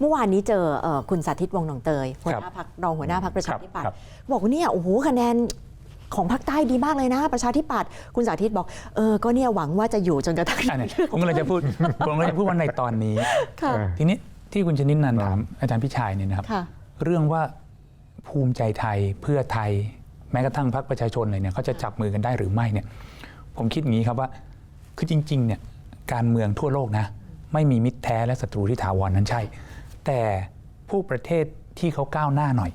เมื่อวานนี้เจอเอ่อคุณสาธิตวงศ์หนองเตยหัวครับหน้าพักรองหัวหน้าพักประชาธิปัตครัย์บบอกว่าเนี่ยโอ้โหคะแนนของภาคใต้ดีมากเลยนะ ประชาธิปัตย์คุณสาธิตบอกเออก็เนี่ยหวังว่าจะอยู่จนกระทั่งอันนี้ผมก็เลยจะพูดผมก็เลยจะพูดว่าในตอนนี้ค่ะทีนี้ที่คุณชนิดนันท์ถามอาจารย์พิชัยเนี่ยนะครับค่ะเรื่องว่าภูมิใจไทยเพื่อไทย แม้กระทั่งพรรคประชาชนเลยเนี่ยเขาจะจับมือกันได้หรือไม่เนี่ย ผมคิดอย่างนี้ครับว่าคือจริง ๆ เนี่ยการเมืองทั่วโลกนะ ไม่มีมิตรแท้และศัตรูที่ถาวรนั้นใช่ แต่ผู้ประเทศที่เขาก้าวหน้าหน่อย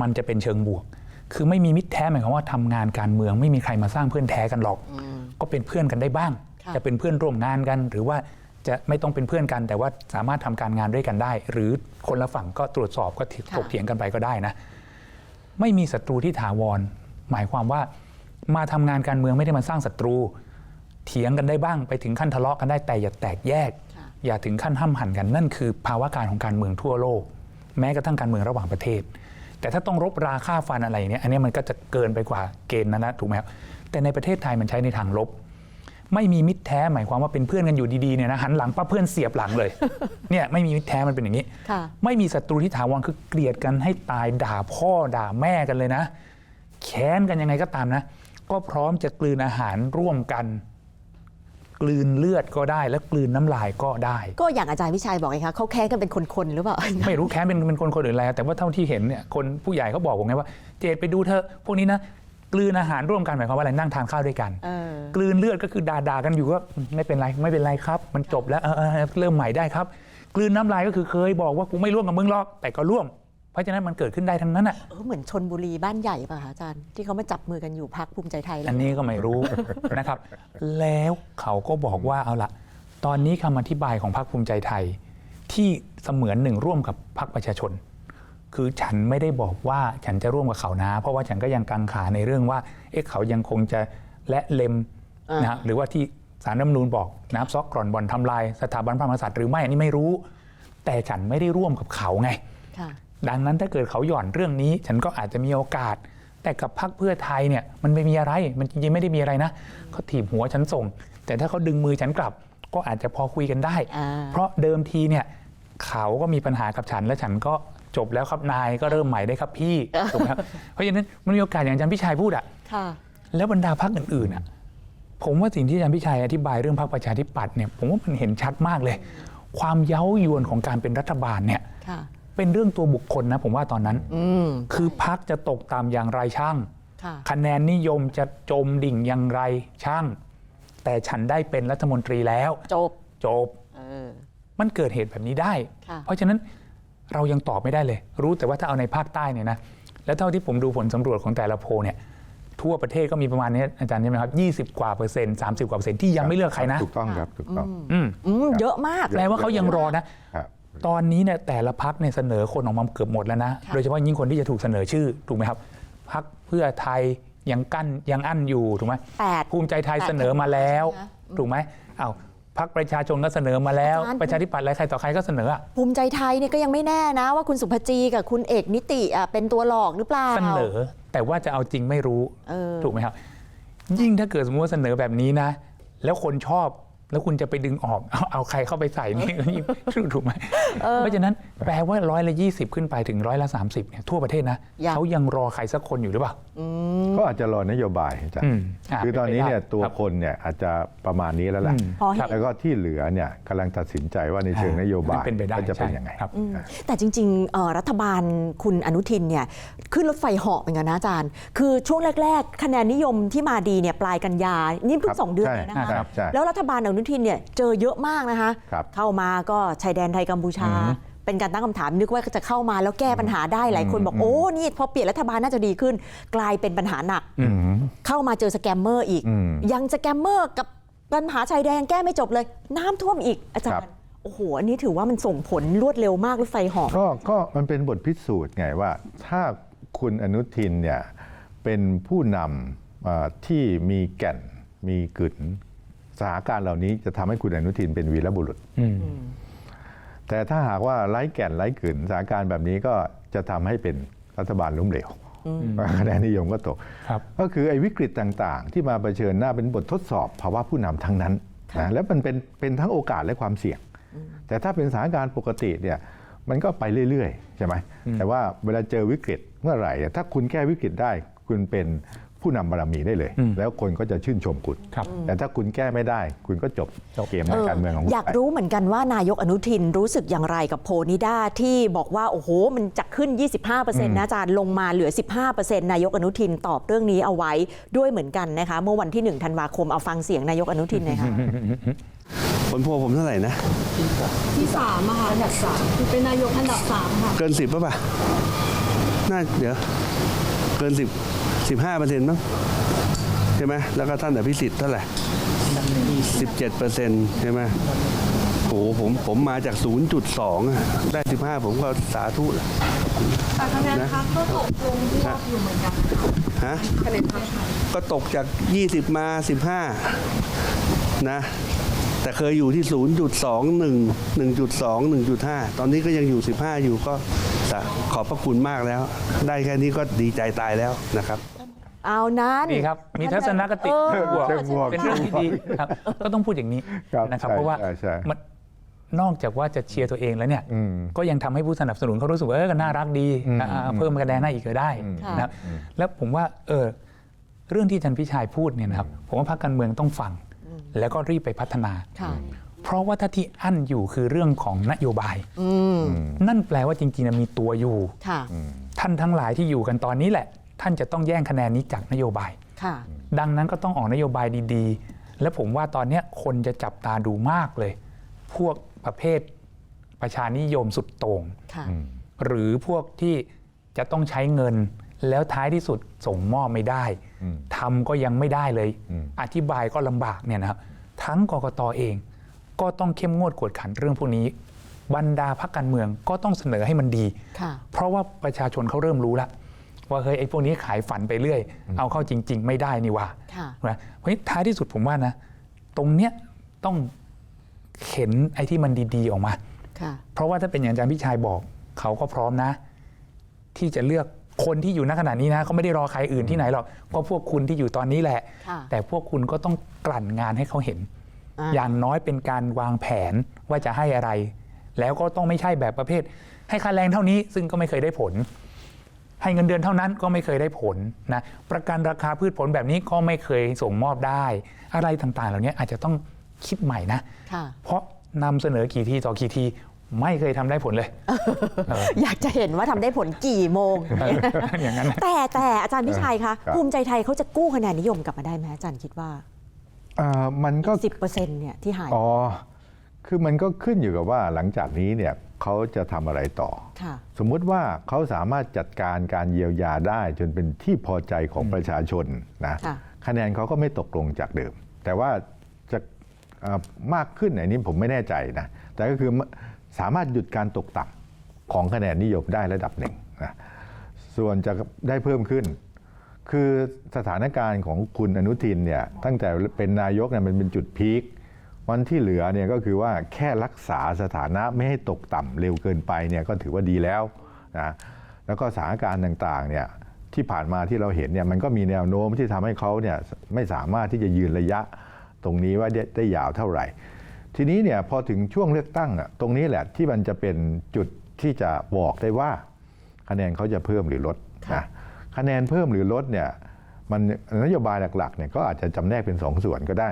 มันจะเป็นเชิงบวก คือไม่มีมิตรแท้หมายความว่าทำงานการเมืองไม่มีใครมาสร้างเพื่อนแท้กันหรอก ก็เป็นเพื่อนกันได้บ้างค่ะจะเป็นเพื่อนร่วมงานกัน หรือว่าจะไม่ต้องเป็นเพื่อนกัน แต่ว่าสามารถทำการงานด้วยกันได้ หรือคนละฝั่งก็ตรวจสอบก็ถกเถียงกันไปก็ได้นะ ไม่มีศัตรูที่ถาวร หมายความว่ามาทำงานการเมืองไม่ได้มาสร้างศัตรู เถียงกันได้บ้าง ไปถึงขั้นทะเลาะกันได้แต่อย่าแตกแยกค่ะ อย่าถึงขั้นห้ำหั่นกันนั่นคือภาวะการของการเมืองทั่วโลก แม้กระทั่งการเมืองระหว่างประเทศ แต่ถ้าต้องรบราค่าฟันอะไรอย่างเนี้ยอันนี้มันก็จะเกินไปกว่าเกณฑ์นั้นนะถูกไหมครับแต่ในประเทศไทยมันใช้ในทางลบ ไม่มีมิตรแท้หมายความว่าเป็นเพื่อนกันอยู่ดีๆเนี่ยนะหันหลังปั๊บเพื่อนเสียบหลังเลยเนี่ยไม่มีมิตรแท้มันเป็นอย่างนี้ค่ะไม่มีศัตรูที่ถาวรคือเกลียดกันให้ตายด่าพ่อด่าแม่กันเลยนะ แค้นกันยังไงก็ตามนะ ก็พร้อมจะกลืนอาหารร่วมกัน กลืนเลือดก็ได้ และกลืนน้ำลายก็ได้ ก็อย่างอาจารย์วิชัยบอกไงคะเขาแค้นกันเป็นคนๆหรือเปล่า ไม่รู้แค้นเป็นเป็นคนคนอื่นอะไรแต่ว่าเท่าที่เห็นเนี่ยคนผู้ใหญ่เขาบอกผมไงว่าเจดไปดูเธอะพวกนี้นะกลืนอาหารร่วมกันหมายความว่าอะไรนั่งทานข้าวด้วยกัน เออ กลืนเลือดก็คือด่าด่ากันอยู่ก็ไม่เป็นไรไม่เป็นไรครับ มันจบแล้วเออเออเออเริ่มใหม่ได้ครับ กลืนน้ำลายก็คือเคยบอกว่ากูไม่ร่วมกับมึงหรอกแต่ก็ร่วม เพราะฉะนั้นมันเกิดขึ้นได้ทั้งนั้นอะเออเหมือนชนบุรีบ้านใหญ่ป่ะคะอาจารย์ ที่เขามาจับมือกันอยู่พักภูมิใจไทยแล้วอันนี้ก็ไม่รู้ นะครับ แล้วเขาก็บอกว่าเอาละตอนนี้คำอธิบายของพรรคภูมิใจไทย ที่เสมือนหนึ่งร่วมกับพรรคประชาชน คือฉันไม่ได้บอกว่าฉันจะร่วมกับเขานะ เพราะว่าฉันก็ยังกังขาในเรื่องว่า เอ๊ะเขายังคงจะและเล็มอ่านนะฮะหรือว่าที่สารรัฐธรรมนูญบอกนับซอกกร่อนบ่อนทำลายสถาบันพระมหากษัตริย์หรือไม่อันนี้ไม่รู้ แต่ฉันไม่ได้ร่วมกับเขาไง ค่ะ ดังนั้นถ้าเกิดเขาหย่อนเรื่องนี้ ฉันก็อาจจะมีโอกาส แต่กับพรรคเพื่อไทยเนี่ยมันไม่มีอะไรมันจริงๆไม่ได้มีอะไรนะเขาถีบหัวฉันส่ง แต่ถ้าเขาดึงมือฉันกลับ ก็อาจจะพอคุยกันได้อ่าเพราะเดิมทีเนี่ยเขาก็มีปัญหากับฉันและฉันก็จบแล้วครับนายก็เริ่มใหม่ได้ครับพี่ถูกไหมครับเพราะฉะนั้นมันมีโอกาสอย่างอาจารย์พิชัยพูดอะค่ะแล้วบรรดาพรรคอื่นๆอะผมว่าสิ่งที่อาจารย์พิชัยอธิบายเรื่องพรรคประชาธิปัตย์เนี่ยผมว่ามันเห็นชัดมากเลย ความเย้ายวนของการเป็นรัฐบาลเนี่ยค่ะ เป็นเรื่องตัวบุคคลนะผมว่าตอนนั้นอืมคือพักจะตกตามอย่างไรช่างค่ะคะแนนนิยมจะจมดิ่งอย่างไรช่าง แต่ฉันได้เป็นรัฐมนตรีแล้ว จบจบเออมันเกิดเหตุแบบนี้ได้ค่ะเพราะฉะนั้นเรายังตอบไม่ได้เลย รู้แต่ว่าถ้าเอาในภาคใต้เนี่ยนะแล้วเท่าที่ผมดูผลสำรวจของแต่ละโพลเนี่ยทั่วประเทศก็มีประมาณนี้อาจารย์ใช่ไหมครับ 20 กว่าเปอร์เซ็นต์30 กว่าเปอร์เซ็นต์ที่ยังไม่เลือกใครนะ ถูกต้องครับ ถูกต้องอืมอืมเยอะมาก แปลว่าเขายังรอนะครับ ตอนนี้เนี่ยแต่ละพักเนี่ยเสนอคนออกมาเกือบหมดแล้วนะค่ะโดยเฉพาะยิ่งคนที่จะถูกเสนอชื่อถูกไหมครับพักเพื่อไทยยังกั้นยังอั้นอยู่ถูกไหมแปด ภูมิใจไทยเสนอมาแล้วใช่ไหมถูกไหมอ้าวพักประชาชนก็เสนอมาแล้ว อาจารย์ ประชาธิปัตย์อะไรใครต่อใครก็เสนออะ ภูมิใจไทยเนี่ยก็ยังไม่แน่นะ ว่าคุณสุภจีกับคุณเอกนิติอะเป็นตัวหลอกหรือเปล่า เสนอแต่ว่าจะเอาจริงไม่รู้เออ ถูกไหมครับ ยิ่งถ้าเกิดสมมติว่าเสนอแบบนี้นะ แล้วคนชอบ แล้วคุณจะไปดึงออกเอาเอาใครเข้าไปใส่นี่ถูกไหมเพราะฉะนั้นแปลว่าร้อยละยี่สิบขึ้นไปถึงร้อยละสามสิบเนี่ยทั่วประเทศนะยังเขายังรอใครสักคนอยู่หรือเปล่าก็อาจจะรอนโยบายอาจารอืย์มอ่าคือตอนนี้เนี่ยเป็นไปได้ตัวครับคนเนี่ยอาจจะประมาณนี้แล้วแหละอืมพอเห็นแล้วก็ที่เหลือเนี่ยกำลังตัดสินใจว่าในเชิงนโยบายเป็นไปได้ว่าจะเป็นใช่ยังไงครับอืมแต่จริงๆเอ่อรัฐบาลคุณอนุทินเนี่ยขึ้นรถไฟเหาะเหมือนกันนะอาจารย์ คือช่วงแรก ๆ คะแนนนิยมที่มาดีเนี่ยปลายกันยานี่เพิ่ครังบสองเดือนใช่เองนะใช่คะครับใช่แล้วรัฐบาลอนุทินเนี่ยเจอเยอะมากนะคะ ครับเข้ามาก็ชายแดนไทยกัมพูชาเป็นการตั้งคำถามนึกว่าจะเข้ามาแล้วแก้ปัญหาได้หลายคนบอกโอ้นี่พอเปลี่ยนรัฐบาลน่าจะดีขึ้น กลายเป็นปัญหาหนัก อืมเข้ามาเจอสแกมเมอร์อีก อืม ยังสแกมเมอร์กับปัญหาชายแดนแก้ไม่จบเลย น้ำท่วมอีกอาจารครัย์บโอ้โหอันนี้ถือว่ามันส่งผลรวดเร็วมากรถไฟเหาะก็ก็มันเป็นบทพิสูจน์ไงว่า ถ้าคุณอนุทินเนี่ยเป็นผู้นำเอ่อที่มีแก่นมีกึ๋น สถานการณ์เหล่านี้จะทำให้คุณอนุทินเป็นวีรบุรุษอืมแต่ถ้าหากว่าไร้แก่นไร้กึ๋นสถานการณ์แบบนี้ก็จะทำให้เป็นรัฐบาลล้มเหลวคะแนนนิยมก็ตกครับก็คือไอ้วิกฤตต่างๆ ที่มาเผชิญหน้าเป็นบททดสอบภาวะผู้นำทั้งนั้นนะและมันเป็นเป็นทั้งโอกาสและความเสี่ยง แต่ถ้าเป็นสถานการณ์ปกติเนี่ยมันก็ไปเรื่อยๆ ใช่ไหมแต่ว่าเวลาเจอวิกฤตเมื่อไหร่ ถ้าคุณแก้วิกฤตได้คุณเป็น ผู้นำบารมีได้เลย แล้วคนก็จะชื่นชมคุณ ครับ แต่ถ้าคุณแก้ไม่ได้ คุณก็จบเกมทางการเมืองของคุณอยากไป รู้เหมือนกันว่านายกอนุทินรู้สึกอย่างไรกับโพลนิด้าที่บอกว่า โอ้โห มันจะขึ้น 25%นะอาจารย์ลงมาเหลือ 15%นายกอนุทินตอบเรื่องนี้เอาไว้ด้วยเหมือนกันนะคะเมื่อวันที่1ธันวาคมเอาฟังเสียงนายกอนุทินหน่อยค่ะ ผลโพลผมเท่าไหร่นะ ที่สามอะค่ะอันดับสามคือเป็นนายกอันดับสามค่ะ เกินสิบป่ะป่ะ น่า เดี๋ยวเกินสิบสิบห้าเปอร์เซ็นต์มั้งใช่ไหมแล้วก็ท่านอภิสิทธิ์เท่าไหร่สิบเจ็ดเปอร์เซ็นต์ใช่ไหมโอ้โหผมผมมาจาก 0.2อะได้ 15 ผมก็สาธุแล้วแต่คะแนนพักก็ตกลงที่รอบอยู่เหมือนกันฮะคะแนนพักก็ตกจาก 20 มา 15 นะ แต่เคยอยู่ที่ 0.21 1.2 1.5 ตอนนี้ก็ยังอยู่ 15 อยู่ก็ สะขอบพระคุณมากแล้ว ได้แค่นี้ก็ดีใจตายแล้วนะครับ เอานั้นดีครับ มีทัศนคติเออเชิงบวกเชิงบวก เป็นเรื่องที่ดีครับ ก็ต้องพูดอย่างนี้ครับนะครับ ใช่เพราะว่าใช่ใช่ มันนอกจากว่าจะเชียร์ตัวเองแล้วเนี่ย อืม ก็ยังทำให้ผู้สนับสนุนเขารู้สึกว่าเออก็น่ารักดีอืมอ่าเพิ่มคะแนนให้อีกก็ได้ค่ะนะครับ แล้วผมว่าเออเรื่องที่อาจันพิชัยพูดเนี่ยนะครับ ผมว่าพรรคการเมืองต้องฟัง แล้วก็รีบไปพัฒนา ค่ะ เพราะว่าถ้าที่อั้นอยู่คือเรื่องของนโยบายอืมนั่นแปลว่าจริงๆนะมีตัวอยู่ค่ะท่านทั้งหลายที่อยู่กันตอนนี้แหละ ท่านจะต้องแย่งคะแนนนี้จากนโยบายค่ะดังนั้นก็ต้องออกนโยบายดีๆ และผมว่าตอนเนี้ยคนจะจับตาดูมากเลย พวกประเภทประชานิยมสุดโต่งค่ะหรือพวกที่จะต้องใช้เงินแล้วท้ายที่สุดส่งมอบไม่ได้ทำก็ยังไม่ได้เลย อธิบายก็ลำบากเนี่ยนะครับทั้งกกตเอง ก็ต้องเข้มงวดกวดขันเรื่องพวกนี้ บรรดาพรรคการเมืองก็ต้องเสนอให้มันดีค่ะเพราะว่าประชาชนเขาเริ่มรู้แล้วว่าเฮ้ยไอ้พวกนี้ขายฝันไปเรื่อย เอาเข้าจริง ๆ ไม่ได้นี่หว่าค่ะนะเพราะฉะนั้นท้ายที่สุดผมว่านะ ตรงเนี้ยต้องเข็นไอ้ที่มันดีๆออกมาค่ะเพราะว่าถ้าเป็นอย่างอาจารย์พิชัยบอกเขาก็พร้อมนะ ที่จะเลือกคนที่อยู่ณขณะนี้นะเขาไม่ได้รอใครอื่นที่ไหนหรอกก็พวกคุณที่อยู่ตอนนี้แหละค่ะแต่พวกคุณก็ต้องกลั่นงานให้เขาเห็น อ่าอย่างน้อยเป็นการวางแผนว่าจะให้อะไร แล้วก็ต้องไม่ใช่แบบประเภท ให้ค่าแรงเท่านี้ซึ่งก็ไม่เคยได้ผล ให้เงินเดือนเท่านั้นก็ไม่เคยได้ผลนะประกันราคาพืชผลแบบนี้ก็ไม่เคยส่งมอบได้ อะไรต่างๆ เหล่านี้อาจจะต้องคิดใหม่นะค่ะเพราะนำเสนอกี่ทีต่อกี่ทีไม่เคยทำได้ผลเลย อยากจะเห็นว่าทำได้ผลกี่โมงเอออย่างนั้นนะแต่แต่อาจารย์พิชัยคะครับภูมิใจไทยเขาจะกู้คะแนนนิยมกลับมาได้ไหมอาจารย์คิดว่า อ่ามันก็10%เนี่ยที่หายอ๋อคือมันก็ขึ้นอยู่กับว่าหลังจากนี้เนี่ยเขาจะทำอะไรต่อ ค่ะ สมมุติว่าเขาสามารถจัดการการเยียวยาได้จนเป็นที่พอใจของประชาชนนะค่ะ คะแนนเขาก็ไม่ตกลงจากเดิม แต่ว่าจะเอ่อมากขึ้นอันนี้ผมไม่แน่ใจนะแต่ก็คือสามารถหยุดการตกต่ำของคะแนนนิยมได้ระดับหนึ่งนะส่วนจะได้เพิ่มขึ้น คือสถานการณ์ของคุณอนุทินเนี่ยตั้งแต่เป็นนายกเนี่ยมันเป็นจุดพีควันที่เหลือเนี่ยก็คือว่าแค่รักษาสถานะไม่ให้ตกต่ำเร็วเกินไปเนี่ยก็ถือว่าดีแล้วนะแล้วก็สถานการณ์ต่างๆเนี่ยที่ผ่านมาที่เราเห็นเนี่ยมันก็มีแนวโน้มที่ทำให้เขาเนี่ยไม่สามารถที่จะยืนระยะตรงนี้ว่าได้ได้ยาวเท่าไหร่ ทีนี้เนี่ยพอถึงช่วงเลือกตั้งอะตรงนี้แหละที่มันจะเป็นจุดที่จะบอกได้ว่าคะแนนเขาจะเพิ่มหรือลดนะ คะแนนเพิ่มหรือลดเนี่ยมันนโยบายหลักๆเนี่ยก็อาจจะจำแนกเป็นสองส่วนก็ได้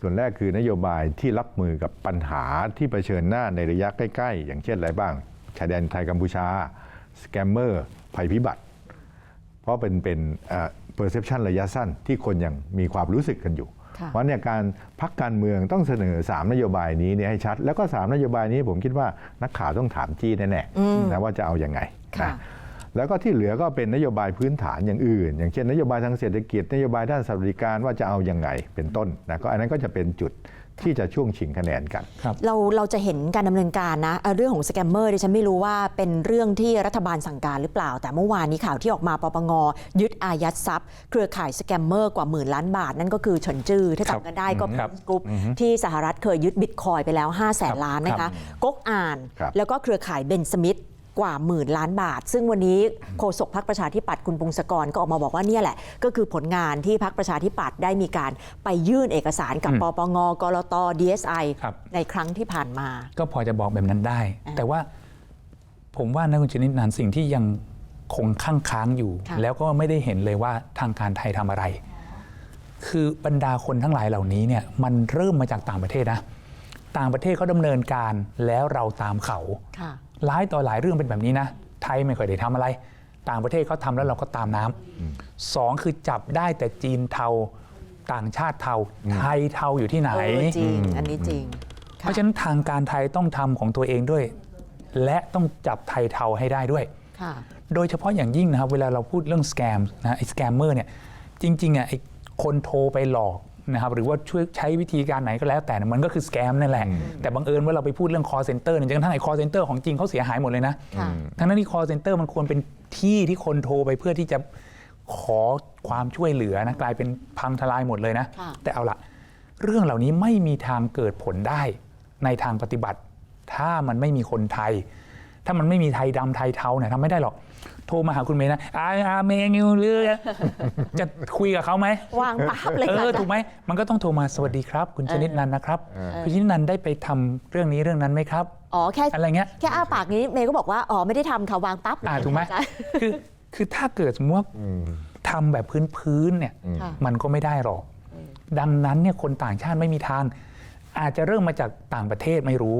ส่วนแรกคือนโยบายที่รับมือกับปัญหาที่เผชิญหน้าในระยะใกล้ๆ อย่างเช่นอะไรบ้างชายแดนไทยกัมพูชาสแกมเมอร์ภัยพิบัติ เพราะเป็นเป็นเอ่อ perception ระยะสั้นที่คนยังมีความรู้สึกกันอยู่ค่ะเพราะเนี่ยการพักการเมืองต้องเสนอ 3 นโยบายนี้เนี่ยให้ชัด แล้วก็ 3 นโยบายนี้ผมคิดว่านักข่าวต้องถามจี้แน่ๆนะว่าจะเอาอยัางไงค่ะนะ แล้วก็ที่เหลือก็เป็นนโยบายพื้นฐานอย่างอื่น อย่างเช่นนโยบายทางเศรษฐกิจ นโยบายด้านสวัสดิการว่าจะเอาอยัางไงเป็นต้นนะก็อันนั้นก็จะเป็นจุดที่จะช่วงชิงคะแนนกันเราเราจะเห็นการดำเนินการนะเอ่อเรื่องของสแกมเมอร์ดิฉันไม่รู้ว่าเป็นเรื่องที่รัฐบาลสั่งการหรือเปล่า แต่เมื่อวานนี้ข่าวที่ออกมาปปงยึดอายัดทรัพย์ เครือข่ายสแกมเมอร์กว่าหมื่นล้านบาท นั่นก็คือเฉินจื้อถ้าครับจำกันได้ก็ครับเป็นกรุ๊ปที่สหรัฐเคยยึดบิตคอยน์ไปแล้ว5 0 0แสนล้านนะครัคะบก๊กอ่านครับแล้วก็เครือข่ายเบนสมิธ กว่าหมื่นล้านบาท ซึ่งวันนี้โฆษกพรรคประชาธิปัตย์คุณพงศกรก็ออกมาบอกว่าเนี่ยแหละ ก็คือผลงานที่พรรคประชาธิปัตย์ได้มีการไปยื่นเอกสารกับปปงกรต DSI ครับในครั้งที่ผ่านมา ก็พอจะบอกแบบนั้นได้อ่าแต่ว่าผมว่านะคุณชนิดนันสิ่งที่ยังคงค้างค้างอยู่ค่ะแล้วก็ไม่ได้เห็นเลยว่าทางการไทยทำอะไร คือบรรดาคนทั้งหลายเหล่านี้เนี่ยมันเริ่มมาจากต่างประเทศนะ ต่างประเทศเขาดำเนินการแล้วเราตามเขาค่ะ หลายต่อหลายเรื่องเป็นแบบนี้นะ ไทยไม่ค่อยได้ทำอะไร ต่างประเทศเขาทำแล้วเราก็ตามน้ำสองคือจับได้แต่จีนเทาต่างชาติเทาไทยเทาอยู่ที่ไหนเออจริงอันนี้จริง เพราะฉะนั้นทางการไทยต้องทำของตัวเองด้วย และต้องจับไทยเทาให้ได้ด้วยค่ะโดยเฉพาะอย่างยิ่งนะครับ เวลาเราพูดเรื่องสแกมนะไอ้สแกมเมอร์เนี่ยจริงๆอะไอ้คนโทรไปหลอก นะครับหรือว่าช่วยใช้วิธีการไหนก็แล้วแต่เนี่ยมันก็คือสแกมนั่นแหละ แต่บังเอิญว่าเราไปพูดเรื่อง call center เนี่ยจนกระทั่งไอ้ call center ของจริงเขาเสียหายหมดเลยนะค่ะ ทั้งนั้นที่ call center มันควรเป็นที่ที่คนโทรไปเพื่อที่จะขอความช่วยเหลือนะกลายเป็นพังทลายหมดเลยนะ ค่ะ แต่เอาละเรื่องเหล่านี้ไม่มีทางเกิดผลได้ในทางปฏิบัติ ถ้ามันไม่มีคนไทย ถ้ามันไม่มีไทยดำไทยเทาเนี่ยทำไม่ได้หรอก โทรมาหาคุณเมย์นะอาอาเมย์นิวเรือจะคุยกับเขาไหมวางปั๊บเลยเอค่ะอถูกไหมมันก็ต้องโทรมาสวัสดีครับ คุณชนิดนันนะครับคุณชนิดนันได้ไปทำเรื่องนี้เรื่องนั้นไหมครับอ๋อแค่อะไรเงี้ยแค่อ้าปากนี้เมย์ก็บอกว่าอ๋อไม่ได้ทำค่ะวางปั๊บอ่าถูกไหมอาจารย์คือคือถ้าเกิดสมมติว่าทำแบบพื้นๆเนี่ยค่ะมันก็ไม่ได้หรอก ดังนั้นเนี่ยคนต่างชาติไม่มีทาง อาจจะเริ่มมาจากต่างประเทศไม่รู้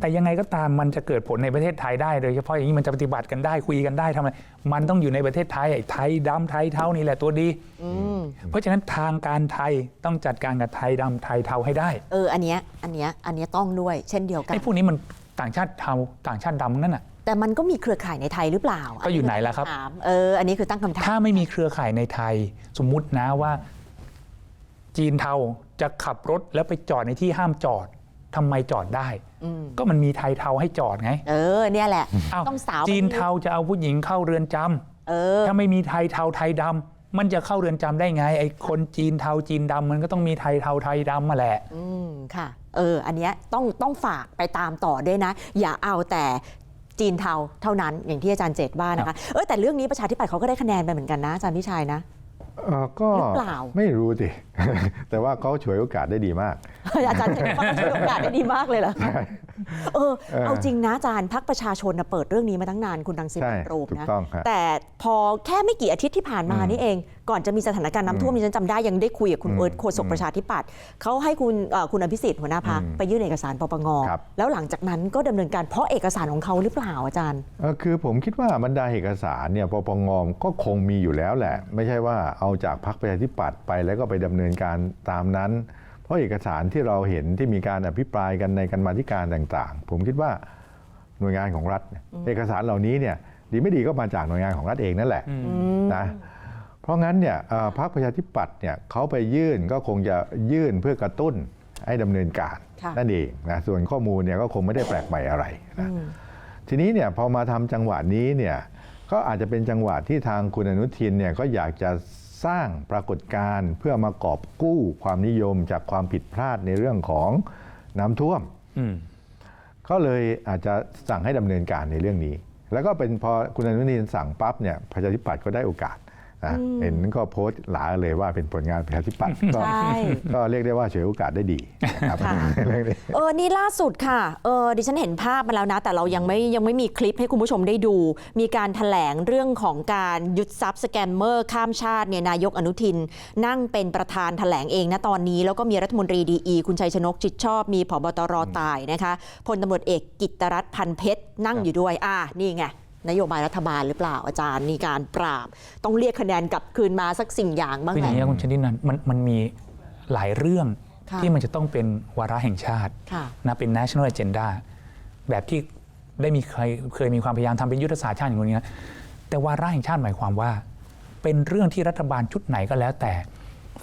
แต่ยังไงก็ตามมันจะเกิดผลในประเทศไทยได้โดยเฉพาะอย่างนี้มันจะปฏิบัติกันได้คุยกันได้ทำไมมันต้องอยู่ในประเทศไทยไอ้ไทยดำไทยเทานี่แหละตัวดีอืมเพราะฉะนั้นทางการไทยต้องจัดการกับไทยดำไทยเทาให้ได้ เอออันเนี้ยอันเนี้ยอันเนี้ยต้องด้วย เช่นเดียวกันไอ้พวกนี้มันต่างชาติเทาต่างชาติดำนั่นน่ะแต่มันก็มีเครือข่ายในไทยหรือเปล่า ก็อยู่ไหนล่ะครับถามเอออันนี้คือตั้งคำถามถ้าไม่มีเครือข่ายในไทย สมมุตินะว่า จีนเทาจะขับรถแล้วไปจอดในที่ห้ามจอดทำไมจอดได้ อืมก็มันมีไทยเทาให้จอดไงเออ เนี่ยแหละ อ้าวต้องสาวจีนเทาจะเอาผู้หญิงเข้าเรือนจำเออ ถ้าไม่มีไทยเทาไทยดำมันจะเข้าเรือนจำได้ไงไอ้คนจีนเทาจีนดำมันก็ต้องมีไทยเทาไทยดำมาแหละ อืม ค่ะ เออ อันเนี้ยต้องต้องฝากไปตามต่อด้วยนะ อย่าเอาแต่จีนเทาเท่านั้นอย่างที่อาจารย์เจตว่านะคะ เออแต่เรื่องนี้ประชาธิปัตย์เขาก็ได้คะแนนไปเหมือนกันนะอาจารย์พิชัยนะ เอ่อก็หรือเปล่า ไม่รู้สิ แต่ว่าเขาฉวยโอกาสได้ดีมาก อาจารย์เจตว่าเขาใช้โอกาสได้ดีมากเลยเหรอเออเอาจริงนะอาจารย์พักประชาชนนะเปิดเรื่องนี้มาตั้งนานคุณดังสิมันใช่โรมถูกนะต้องครับแต่พอแค่ไม่กี่อาทิตย์ที่ผ่านมานี่เอง ก่อนจะมีสถานการณ์น้ำท่วมดิฉันจำได้ยังได้คุยกับคุณเอิร์ธโฆษกประชาธิปัตย์เขาให้คุณเอ่อคุณอภิสิทธิ์หัวหน้าพักไปยื่นเอกสารปปงครับแล้วหลังจากนั้นก็ดำเนินการเพราะเอกสารของเขาหรือเปล่าอาจารย์เอ่อคือผมคิดว่าบรรดาเอกสารเนี่ยปปงก็คงมีอยู่แล้วแหละ ไม่ใช่ว่าเอาจากพรรคประชาธิปัตย์ไปแล้วก็ไปดำเนินการตามนั้น เพราะเอกสารที่เราเห็นที่มีการอภิปรายกันในกันมาธิการต่างๆ ผมคิดว่าหน่วยงานของรัฐเนี่ยเอกสารเหล่านี้เนี่ยดีไม่ดีก็มาจากหน่วยงานของรัฐเองนั่นแหละนะเพราะงั้นเนี่ยเอ่อพรรคประชาธิปัตย์เนี่ยเขาไปยื่นก็คงจะยื่นเพื่อกระตุ้นให้ดำเนินการค่ะนั่นเองนะส่วนข้อมูลเนี่ยก็คงไม่ได้แปลกใหม่อะไรนะทีนี้เนี่ยพอมาทำจังหวะนี้เนี่ยก็อาจจะเป็นจังหวะที่ทางคุณอนุทินเนี่ยก็อยากจะ สร้างปรากฏการณ์เพื่อมากอบกู้ความนิยมจากความผิดพลาดในเรื่องของน้ำท่วมอืมก็เลยอาจจะสั่งให้ดำเนินการในเรื่องนี้ แล้วก็เป็นพอคุณอนุทินสั่งปั๊บเนี่ยประชาธิปัตย์ก็ได้โอกาส นะเห็นก็โพสต์หลาเลยว่าเป็นผลงานประชาธิปัตย์ก็ใช่ก็เรียกได้ว่าฉวยโอกาสได้ดีนะครับค่ะเรื่องนี้เออนี่ล่าสุดค่ะเออดิฉันเห็นภาพมาแล้วนะ แต่เรายังไม่ยังไม่มีคลิปให้คุณผู้ชมได้ดู มีการถแถลงเรื่องของการยึดทรัพย์สแกมเมอร์ข้ามชาติเนี่ยนายกอนุทิน นั่งเป็นประธานถแถลงเองนะตอนนี้ แล้วก็มีรัฐมนตรีดีอีคุณชัยชนกจิตชอบมีผบตรตายนะคะพลตำรวจเอกกิตตรัฐพันเพชรนั่งอยู่ด้วยอ่านี่ไง นโยบายรัฐบาลหรือเปล่าอาจารย์มีการปราบ ต้องเรียกคะแนนกลับคืนมาสักสิ่งอย่างบ้างคืออแหย่าละ งนี้ยคุณชนิดนันมันมันมีหลายเรื่องค่ะ ที่มันจะต้องเป็นวาระแห่งชาติค่ะ นะเป็น national agenda แบบที่ได้มีเคยเคยมีความพยายามทำเป็นยุทธศาสตร์ชาติอย่างนี้นะแต่วาระแห่งชาติหมายความว่า เป็นเรื่องที่รัฐบาลชุดไหนก็แล้วแต่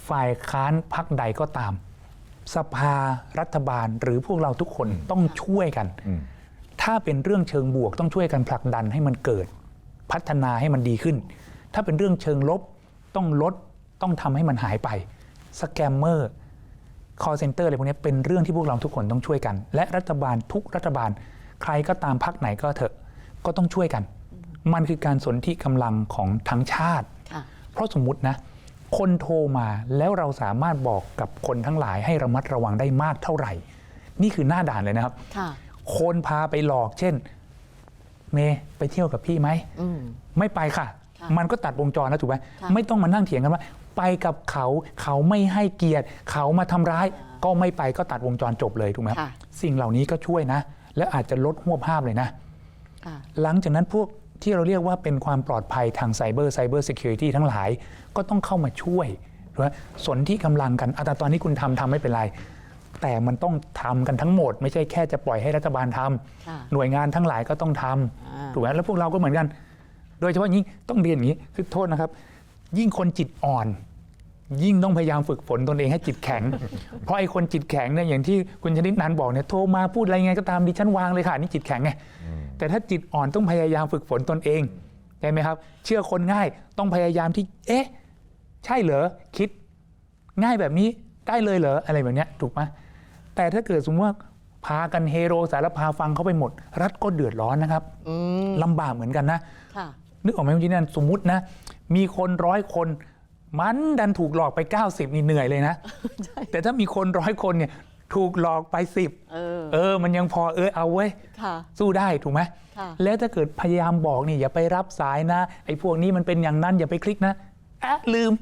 ฝ่ายค้านพักใดก็ตาม สภารัฐบาลหรือพวกเราทุกคนต้องช่วยกัน อืม ถ้าเป็นเรื่องเชิงบวกต้องช่วยกันผลักดันให้มันเกิด พัฒนาให้มันดีขึ้น ถ้าเป็นเรื่องเชิงลบต้องลดต้องทำให้มันหายไปสแกมเมอร์ call center อะไรพวกนี้เป็นเรื่องที่พวกเราทุกคนต้องช่วยกัน และรัฐบาลทุกรัฐบาล ใครก็ตามพักไหนก็เถอะก็ต้องช่วยกัน มันคือการสนธิกำลังของทั้งชาติค่ะเพราะสมมุตินะ คนโทรมาแล้วเราสามารถบอกกับคนทั้งหลายให้ระมัดระวังได้มากเท่าไหร่ นี่คือหน้าด่านเลยนะครับ ค่ะคนพาไปหลอกเช่น เมย์ไปเที่ยวกับพี่ไหมอืมไม่ไปค่ะค่ะ มันก็ตัดวงจรแล้วถูกไหมค่ะไม่ต้องมานั่งเถียงกันว่า ไปกับเขาเขาไม่ให้เกียรติ เขามาทำร้าย ก็ไม่ไปก็ตัดวงจรจบเลยถูกไหมครับค่ะสิ่งเหล่านี้ก็ช่วยนะ และอาจจะลดหัวภาพเลยนะค่ะหลังจากนั้นพวกที่เราเรียกว่าเป็นความปลอดภัยทางไซเบอร์ไซเบอร์ i ิ u r i t y ทั้งหลายก็ต้องเข้ามาช่วยถูกไหมสนที่กำลังกันอะแต่ตอนนี้คุณทำทำไม่เป็นไร แต่มันต้องทำกันทั้งหมด ไม่ใช่แค่จะปล่อยให้รัฐบาลทำค่ะหน่วยงานทั้งหลายก็ต้องทอ่าำถูกไหมแล้วพวกเราก็เหมือนกัน โดยเฉพาะยิ่งต้องเรียนอย่างนี้คือโทษนะครับ ยิ่งคนจิตอ่อน ยิ่งต้องพยายามฝึกฝนตนเองให้จิตแข็ง เพราะไอ้คนจิตแข็งเนี่ยอย่างที่คุณชนิดนันบอกเนี่ยโทรมาพูดอะไรไงก็ตามดิฉันวางเลยค่ะนี่จิตแข็งไงแต่ถ้าจิตอ่อนต้องพยายามฝึกฝนตนเองใช่ไหมครับ เชื่อคนง่ายต้องพยายามที่ เอ๊ะ ใช่เหรอคิดง่ายแบบนี้ได้เลยเหรออะไรแบบเนี้ยถูกไหม แต่ถ้าเกิดสมมติว่าพากันเฮโรสารพาฟังเขาไปหมด รัฐก็เดือดร้อนนะครับอืมลำบากเหมือนกันนะค่ะนึกออกไหมคุณจินันสมมุตินะ มีคนร้อยคน มันดันถูกหลอกไป 90 นี่เหนื่อยเลยนะ แต่ถ้ามีคนร้อยคนเนี่ยถูกหลอกไป 10เออเออ มันยังพอเออเอาเว้ยค่ะสู้ได้ถูกไหมค่ะแล้วถ้าเกิดพยายามบอกนี่อย่าไปรับสายนะ ไอ้พวกนี้มันเป็นอย่างนั้นอย่าไปคลิกนะอะลืม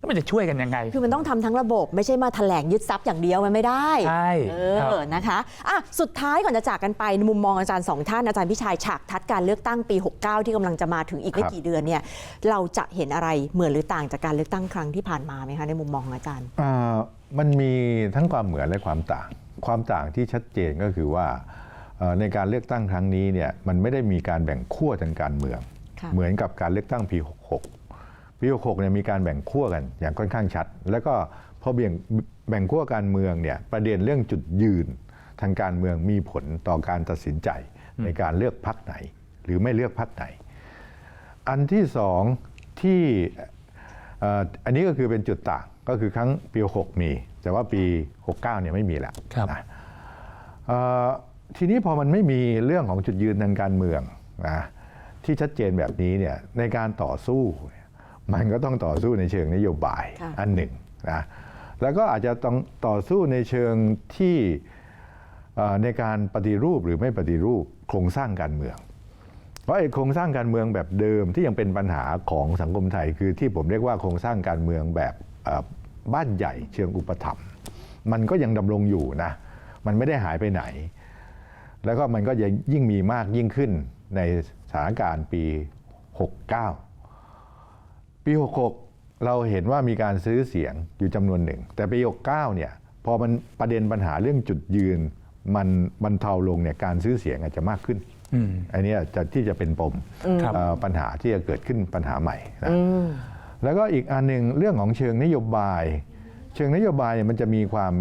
แล้วมันจะช่วยกันยังไง คือมันต้องทำทั้งระบบไม่ใช่มาแถลงยึดทรัพย์อย่างเดียวมันไม่ได้ใช่เอครับอนะคะอะสุดท้ายก่อนจะจากกันไปในมุมมองอาจารย์สองท่านอาจารย์พิชัยฉากทัดการเลือกตั้งปี 69 ที่กำลังจะมาถึงอีกไม่ครับ กี่เดือนเนี่ยเราจะเห็นอะไรเหมือนหรือต่างจากการเลือกตั้งครั้งที่ผ่านมาไหมคะในมุมมองของอาจารย์ อ่ามันมีทั้งความเหมือนและความต่าง ความต่างที่ชัดเจนก็คือว่าเอ่อในการเลือกตั้งครั้งนี้เนี่ยมันไม่ได้มีการแบ่งขั้วทางการเมือง ค่ะ เหมือนกับการเลือกตั้งปี66 ปี66เนี่ยมีการแบ่งขั้วกันอย่างค่อนข้างชัด แล้วก็พอแบ่งแบ่งขั้วการเมืองเนี่ยประเด็นเรื่องจุดยืนทางการเมืองมีผลต่อการตัดสินใจในการเลือกพักไหน หรือไม่เลือกพักไหน อันที่สองที่เอ่ออันนี้ก็คือเป็นจุดต่างก็คือครั้งปี6มี แต่ว่าปี 69เนี่ยไม่มีแล้วครับนะเอ่อทีนี้พอมันไม่มีเรื่องของจุดยืนทางการเมืองนะที่ชัดเจนแบบนี้เนี่ยในการต่อสู้เนี่ย มันก็ต้องต่อสู้ในเชิงนโยบายค่ะอันหนึ่งนะแล้วก็อาจจะต้องต่อสู้ในเชิงที่เอ่อในการปฏิรูปหรือไม่ปฏิรูปโครงสร้างการเมือง เพราะไอ้โครงสร้างการเมืองแบบเดิมที่ยังเป็นปัญหาของสังคมไทย คือที่ผมเรียกว่าโครงสร้างการเมืองแบบเอ่อบ้านใหญ่เชิงอุปถัมภ์มันก็ยังดำรงอยู่นะมันไม่ได้หายไปไหน แล้วก็มันก็จะยิ่งมีมากยิ่งขึ้นในสถานการณ์ปี 69ปี 66 เราเห็นว่ามีการซื้อเสียงอยู่จำนวนหนึ่ง แต่ปี 69 เนี่ยพอมันประเด็นปัญหาเรื่องจุดยืน มันบรรเทาลงเนี่ยการซื้อเสียงอาจจะมากขึ้นอืมอันเนี้ยจะที่จะเป็นปมครับเอ่อปัญหาที่จะเกิดขึ้นปัญหาใหม่นะอืมแล้วก็อีกอันหนึ่งเรื่องของเชิงนโยบาย เชิงนโยบายเนี่ยมันจะมีความ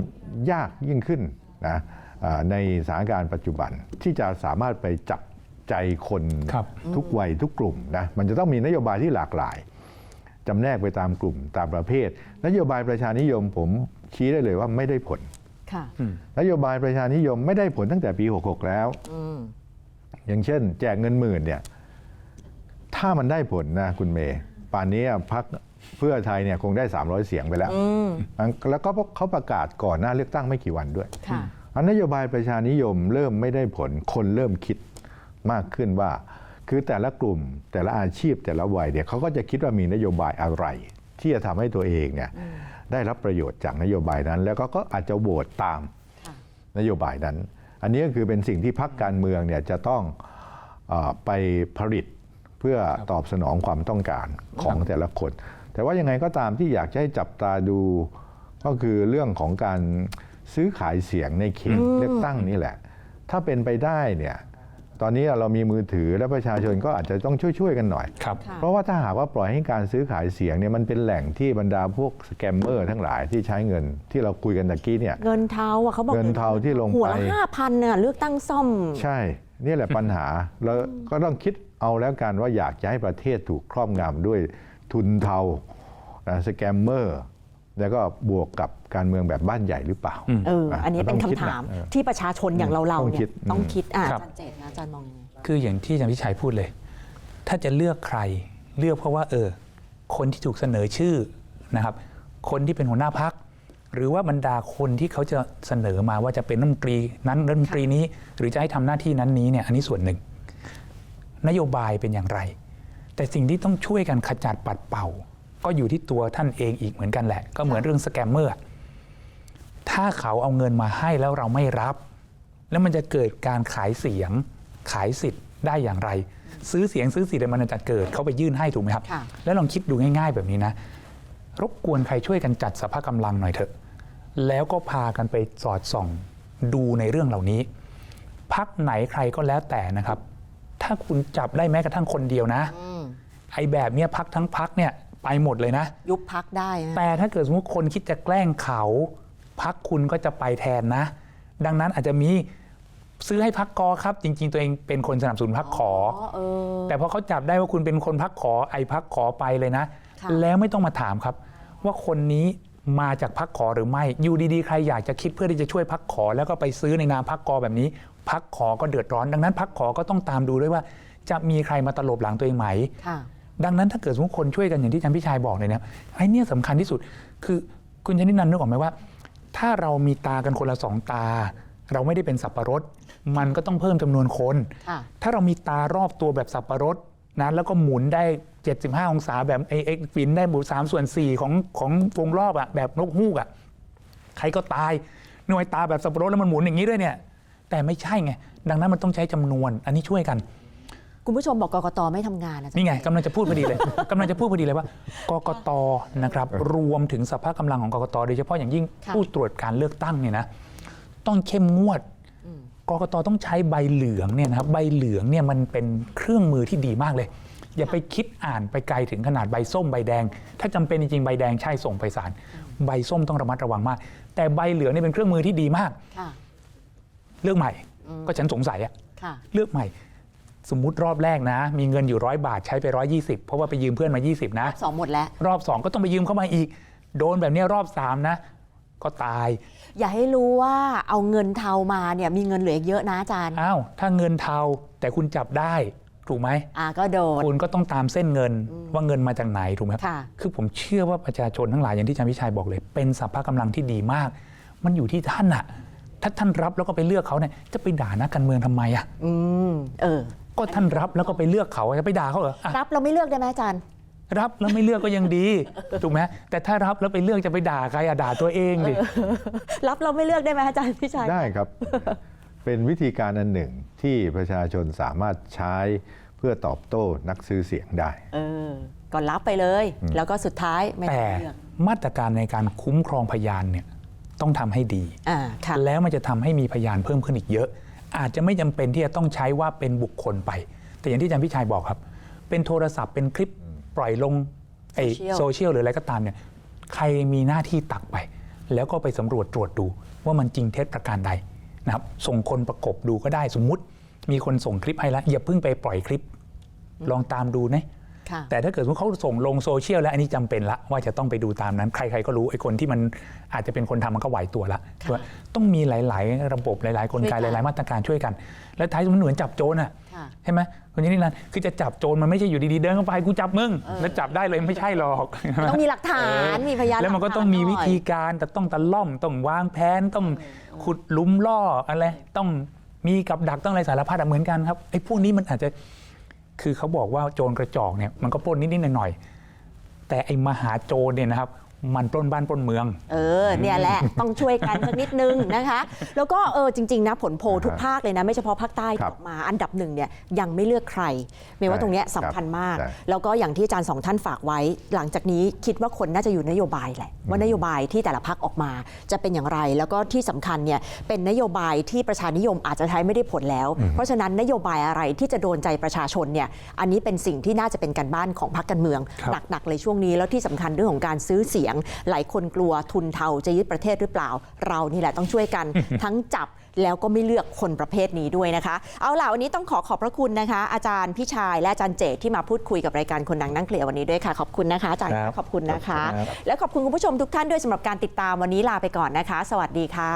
ยากยิ่งขึ้นนะอ่าในสถานการณ์ปัจจุบันที่จะสามารถไปจับใจคนครับทุกวัยทุกกลุ่มนะมันจะต้องมีนโยบายที่หลากหลาย จำแนกไปตามกลุ่มตามประเภท นโยบายประชานิยมผมชี้ได้เลยว่าไม่ได้ผลค่ะนโยบายประชานิยมไม่ได้ผลตั้งแต่ปี 66 แล้วอืมอย่างเช่น แจกเงินหมื่นเนี่ย ถ้ามันได้ผลนะคุณเมย์ป่านนี้พักเพื่อไทยเนี่ยคงได้ 300 เสียงไปแล้วอืมแล้วก็เขาประกาศก่อนหน้าเลือกตั้งไม่กี่วันด้วยค่ะอันนโยบายประชานิยมเริ่มไม่ได้ผลคนเริ่มคิดมากขึ้นว่า คือแต่ละกลุ่มแต่ละอาชีพแต่ละวัยเนี่ยเขาก็จะคิดว่ามีนโยบายอะไร ที่จะทำให้ตัวเองเนี่ยได้รับประโยชน์จากนโยบายนั้น แล้วก็ก็อาจจะโหวตตามค่ะนโยบายนั้น อันนี้ก็คือเป็นสิ่งที่พรรคการเมืองเนี่ยจะต้องเออไปผลิตเพื่อตอบสนองความต้องการของแต่ละคน แต่ว่ายังไงก็ตามที่อยากจะให้จับตาดู ก็คือเรื่องของการซื้อขายเสียงในเขตเลือกตั้งนี่แหละ ถ้าเป็นไปได้เนี่ย ตอนนี้เรามีมือถือและประชาชนก็อาจจะต้องช่วยๆกันหน่อย ครับค่ะเพราะว่าถ้าหากว่าปล่อยให้การซื้อขายเสียงเนี่ยมันเป็นแหล่งที่บรรดาพวกสแกมเมอร์ทั้งหลายที่ใช้เงินที่เราคุยกันตะกี้เนี่ย เงินเทาอะเขาบอกเงินเทาที่ลงหัวไปละห้าพันเนี่ยเลือกตั้งซ่อม ใช่ นี่แหละปัญหาแล้วก็ต้องคิดเอาแล้วกันว่าอยากจะให้ประเทศถูกครอบงำด้วยทุนเทาสแกมเมอร์ แล้วก็บวกกับการเมืองแบบบ้านใหญ่หรือเปล่า เออ อันนี้เป็นคำถามเออที่ประชาชนอย่างเราเราต้องเนี่คิยดต้องคิดอะครัอาบจารย์เจตนะอาจารย์มองยังไงคืออย่างที่อาจารย์พิชัยพูดเลย ถ้าจะเลือกใครเลือกเพราะว่า เออ คนที่ถูกเสนอชื่อนะครับ คนที่เป็นหัวหน้าพักหรือว่าบรรดาคนที่เขาจะเสนอมาว่าจะเป็นรัฐมนตรีนั้นรัฐมนตรีนี้ หรือจะให้ทำหน้าที่นั้นนี้เนี่ยอันนี้ส่วนหนึ่ง นโยบายเป็นอย่างไร แต่สิ่งที่ต้องช่วยกันขจัดปัดเป่า ก็อยู่ที่ตัวท่านเองอีกเหมือนกันแหละ ก็เหมือนเรื่องสแกมเมอร์ถ้าเขาเอาเงินมาให้แล้วเราไม่รับ แล้วมันจะเกิดการขายเสียง ขายสิทธิ์ได้อย่างไร ซื้อเสียงซื้อสิทธิ์มันจะเกิดเขาไปยื่นให้ถูกไหมครับค่ะแล้วลองคิดดูง่ายๆแบบนี้นะ รบกวนใครช่วยกันจัดสภาพกำลังหน่อยเถอะ แล้วก็พากันไปสอดส่องดูในเรื่องเหล่านี้ พักไหนใครก็แล้วแต่นะครับ ถ้าคุณจับได้แม้กระทั่งคนเดียวนะไอ้แบบเนี้ยพักทั้งพักเนี่ย ไปหมดเลยนะ ยุบพักได้นะแต่ถ้าเกิดสมมติคนคิดจะแกล้งเขาพักคุณก็จะไปแทนนะ ดังนั้นอาจจะมีซื้อให้พักกอครับ จริง ๆ ตัวเองเป็นคนสนับสนุนพักขอ อ๋อเออ แต่พอเขาจับได้ว่าคุณเป็นคนพักขอไอ้พักขอไปเลยนะ ค่ะ แล้วไม่ต้องมาถามครับ ว่าคนนี้มาจากพักขอหรือไม่ อยู่ดีๆ ใครอยากจะคิดเพื่อที่จะช่วยพักขอ แล้วก็ไปซื้อในนามพักกอแบบนี้ พักขอก็เดือดร้อน ดังนั้นพักขอก็ต้องตามดูด้วยว่า จะมีใครมาตลบหลังตัวเองไหม ค่ะ ดังนั้นถ้าเกิดสมมติคนช่วยกันอย่างที่อาจารย์พิชัยบอกเลยนะไอ้เนี่ยสำคัญที่สุด คือคุณชนิดนันท์นึกออกไหมว่า ถ้าเรามีตากันคนละสองตา เราไม่ได้เป็นสับปะรด มันก็ต้องเพิ่มจำนวนคนค่ะถ้าเรามีตารอบตัวแบบสับปะรดนะแล้วก็หมุนได้ 75 องศาแบบไอ้ไอ้ฟินได้หมุนสามส่วนสี่ของของวงรอบอะแบบนกฮูกอะใครก็ตายหน่วยตาแบบสับปะรดแล้วมันหมุนอย่างนี้ด้วยเนี่ยแต่ไม่ใช่ไงดังนั้นมันต้องใช้จำนวน อันนี้ช่วยกัน คุณผู้ชมบอกกกตไม่ทำงานนะจ๊ะ นี่ไงกำลังจะพูดพอดีเลย กำลังจะพูดพอดีเลยว่ากกตนะครับรวมถึงสภาพกำลังของกกตโดยเฉพาะอย่างยิ่งค่ะ ผู้ตรวจการเลือกตั้งเนี่ยนะต้องเข้มงวดกกตต้องใช้ใบเหลืองเนี่ยนะครับใบเหลืองเนี่ยมันเป็นเครื่องมือที่ดีมากเลย อย่าไปคิดอ่านไปไกลถึงขนาดใบส้มใบแดง ถ้าจำเป็นจริงๆใบแดงใช่ส่งไปศาลใบส้มต้องระมัดระวังมาก แต่ใบเหลืองนี่เป็นเครื่องมือที่ดีมาก ค่ะ เลือกใหม่ ก็ฉันสงสัยอะค่ะ เลือกใหม่ สมมุติรอบแรกนะ มีเงินอยู่ร้อยบาทใช้ไปร้อยยี่สิบเพราะว่าไปยืมเพื่อนมา 20 นะ สองหมดแล้ว รอบ 2 ก็ต้องไปยืมเข้ามาอีก โดนแบบเนี้ยรอบ 3 นะ ก็ตาย อย่าให้รู้ว่าเอาเงินเทามาเนี่ยมีเงินเหลืออีกเยอะนะอาจารย์อ้าว ถ้าเงินเทาแต่คุณจับได้ถูกไหม อ่าก็โดน คุณก็ต้องตามเส้นเงินว่าเงินมาจากไหนถูกไหมครับ ค่ะ คือผมเชื่อว่าประชาชนทั้งหลายอย่างที่อาจารย์พิชัยบอกเลย เป็นสัพพะกำลังที่ดีมาก มันอยู่ที่ท่านอะถ้าท่านรับแล้วก็ไปเลือกเขาเนี่ยจะไปด่านักการเมืองทำไมอะ อืม เออ ก็ท่านรับแล้วก็ไปเลือกเขาจะไปด่าเขาเหรออะรับเราไม่เลือกได้ไหมอาจารย์ รับแล้วไม่เลือกก็ยังดีถูกไหมแต่ถ้ารับแล้วไปเลือกจะไปด่าใครอะด่าตัวเองดิรับเราไม่เลือกได้ไหมอาจารย์พี่ชัย ได้ครับ เป็นวิธีการอันหนึ่งที่ประชาชนสามารถใช้เพื่อตอบโต้นักซื้อเสียงได้ เออ ก็รับไปเลย แล้วก็สุดท้ายไม่แต่ต้องเลือกมาตรการในการคุ้มครองพยานเนี่ยต้องทำให้ดี อ่าค่ะ แล้วมันจะทำให้มีพยานเพิ่มขึ้นอีกเยอะ อาจจะไม่จำเป็นที่จะต้องใช้ว่าเป็นบุคคลไป แต่อย่างที่อาจารย์พิชัยบอกครับ เป็นโทรศัพท์เป็นคลิปปล่อยลงไอ Social โซเชียลหรืออะไรก็ตามเนี่ยใครมีหน้าที่ตักไป แล้วก็ไปสำรวจตรวจดูว่ามันจริงเท็จประการใดนะครับส่งคนประกบดูก็ได้สมมุติ มีคนส่งคลิปให้แล้วอย่าเพิ่งไปปล่อยคลิป ลองตามดูนะค่ะ แต่ถ้าเกิดว่าเขาส่งลงโซเชียลแล้วอันนี้จำเป็นละว่าจะต้องไปดูตามนั้น ใครๆก็รู้ไอ้คนที่มันอาจจะเป็นคนทำมันก็ไหวตัวละค่ะว่าต้องมีหลาย ๆ ระบบหลาย ๆ กลไกช่วยกันหลาย ๆ มาตรการช่วยกัน แล้วท้ายสุดมันเหมือนจับโจรอะค่ะใช่ไหมคนนี้นี่นั่นคือจะจับโจรมันไม่ใช่อยู่ดีๆเดินเข้าไปกูจับมึงแล้วจับได้เลยไม่ใช่หรอกต้องมีหลักฐานมีพยานแล้วมันก็หลัฐาต้องมีหน่วิยธีการแต่ต้องตะล่อมต้องวางแผนต้องขุดหลุมล่ออะไรต้องมีกับดักต้องอะไรสารพัดอะเหมือนกันครับไอ้พวกนี้มันอาจจะ คือเขาบอกว่าโจรกระจอกเนี่ยมันก็ปล้นนิดๆหน่อยๆแต่ไอ้มหาโจรเนี่ยนะครับ มันปล้นบ้านปล้นเมือง เออเนี่ยแหละต้องช่วยกันสักนิดนึงนะคะ แล้วก็เออจริง ๆ นะผลโพลทุกภาคเลยนะ ไม่เฉพาะภาคใต้ที่ครับออกมาอันดับหนึ่งเนี่ยยังไม่เลือกใครเมย์ว่าตรงเนี้ยสำคัญมากใช่แล้วก็อย่างที่อาจารย์สองท่านฝากไว้ หลังจากนี้คิดว่าคนน่าจะอยู่นโยบายแหละว่านโยบายที่แต่ละพักออกมา จะเป็นอย่างไร แล้วก็ที่สำคัญเนี่ยเป็นนโยบายที่ประชานิยมอาจจะใช้ไม่ได้ผลแล้ว เพราะฉะนั้นนโยบายอะไรที่จะโดนใจประชาชนเนี่ยอันนี้เป็นสิ่งที่น่าจะเป็นการบ้านของพรรคการเมืองครับหนักๆเลยช่วงนี้แล้วที่สำคัญเรื่องของการซื้อเสียง หลายคนกลัวทุนเทาจะยึดประเทศหรือเปล่า เรานี่แหละต้องช่วยกัน ทั้งจับแล้วก็ไม่เลือกคนประเภทนี้ด้วยนะคะ เอาล่ะวันนี้ต้องขอขอบพระคุณนะคะ อาจารย์พี่ชายและอาจารย์เจตที่มาพูดคุยกับรายการคนดังนั่งเคลียร์วันนี้ด้วยค่ะ ขอบคุณนะคะอาจารย์ครับขอบคุณนะคะ ครับ และขอบคุณคุณผู้ชมทุกท่านด้วยสำหรับการติดตามวันนี้ลาไปก่อนนะคะ สวัสดีค่ะ